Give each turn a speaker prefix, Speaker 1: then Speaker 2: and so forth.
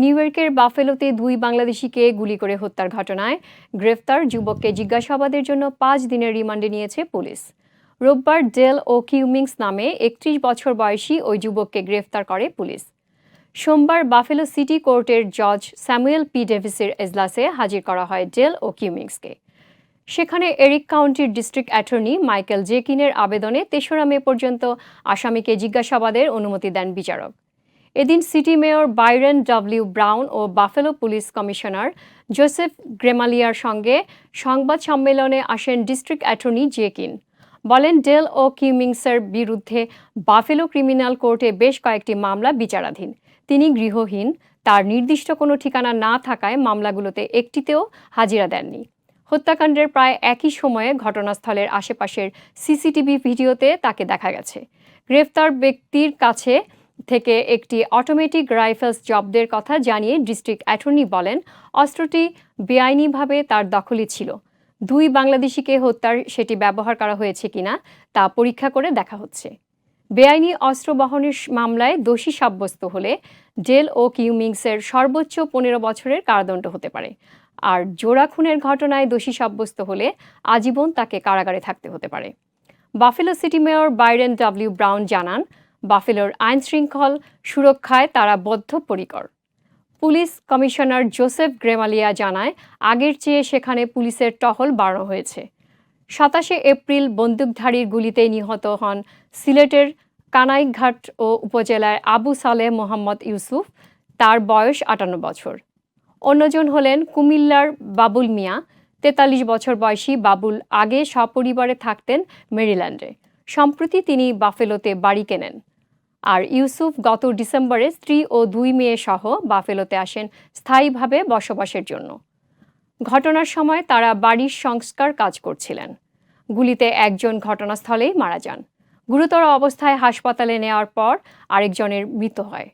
Speaker 1: New ইয়র্কের বাফেলোতে দুই বাংলাদেশিকে গুলি করে হত্যার ঘটনায় গ্রেফতার যুবককে জিজ্ঞাসাবাদের জন্য পাঁচ দিনের রিমান্ডে নিয়েছে পুলিশ। রোববার ডেল ও কিউমিংস নামে একত্রিশ বছর বয়সী ওই যুবককে গ্রেফতার করে পুলিশ। সোমবার বাফেলো সিটি কোর্টের জজ স্যামুয়েল পি ডেভিসের এজলাসে হাজির করা হয় ডেল ও কিউমিংসকে। সেখানে এরিক কাউন্টির ডিস্ট্রিক্ট অ্যাটর্নি মাইকেল জেকিনের আবেদনে তেসরা মে পর্যন্ত আসামিকে জিজ্ঞাসাবাদের অনুমতি দেন বিচারক। এদিন city mayor Byron W Brown ও Buffalo police commissioner Joseph Gramaglia সঙ্গে সংবাদ সম্মেলনে আসেন ডিস্ট্রিক্ট অ্যাটর্নি জেকিন। বলেন, ডেল ও কিউমিংসের বিরুদ্ধে বাফেলো ক্রিমিনাল কোর্টে বেশ কয়েকটি মামলা বিচারাধীন। তিনি গৃহহীন, তার নির্দিষ্ট কোনো ঠিকানা না থাকায় মামলাগুলোতে একটিতেও হাজিরা দেননি। হত্যাকাণ্ডের প্রায় একই সময়ে ঘটনাস্থলের আশেপাশের সিসিটিভি ভিডিওতে তাকে দেখা গেছে। গ্রেফতার ব্যক্তির কাছে থেকে একটি অটোমেটিক রাইফেলস জব্দের কথা জানিয়ে ডিস্ট্রিক্ট অ্যাটর্নি বলেন, অস্ত্রটি বেআইনিভাবে তার দখলে ছিল। দুই বাংলাদেশিকে হত্যার সেটি ব্যবহার করা হয়েছে কিনা তা পরীক্ষা করে দেখা হচ্ছে। বেআইনি অস্ত্র বহনের মামলায় দোষী সাব্যস্ত হলে জেল ও কিউমিংসের সর্বোচ্চ পনেরো বছরের কারাদণ্ড হতে পারে। আর জোড়া খুনের ঘটনায় দোষী সাব্যস্ত হলে আজীবন তাকে কারাগারে থাকতে হতে পারে। Buffalo city mayor Byron W Brown জানান বাফেলোর আইন শৃঙ্খল সুরক্ষায় তারা বদ্ধপরিকর। পুলিশ কমিশনার জোসেফ গ্রেমালিয়া জানায়, আগের চেয়ে সেখানে পুলিশের টহল বাড়ানো হয়েছে। সাতাশে এপ্রিল বন্দুকধারীর গুলিতে নিহত হন সিলেটের কানাইঘাট ও উপজেলার আবু সালেহ মোহাম্মদ ইউসুফ, তার বয়স আটান্ন বছর। অন্যজন হলেন কুমিল্লার বাবুল মিয়া, তেতাল্লিশ বছর বয়সী বাবুল আগে সপরিবারে থাকতেন মেরিল্যান্ডে। সম্প্রতি তিনি বাফেলোতে বাড়ি কেনেন। আর ইউসুফ গত ডিসেম্বরে স্ত্রী ও দুই মেয়ে সহ বাফেলোতে আসেন স্থায়ীভাবে বসবাসের জন্য। ঘটনার সময় তারা বাড়ির সংস্কার কাজ করছিলেন। গুলিতে একজন ঘটনাস্থলেই মারা যান। গুরুতর অবস্থায় হাসপাতালে নেওয়ার পর আরেকজনের মৃত হয়।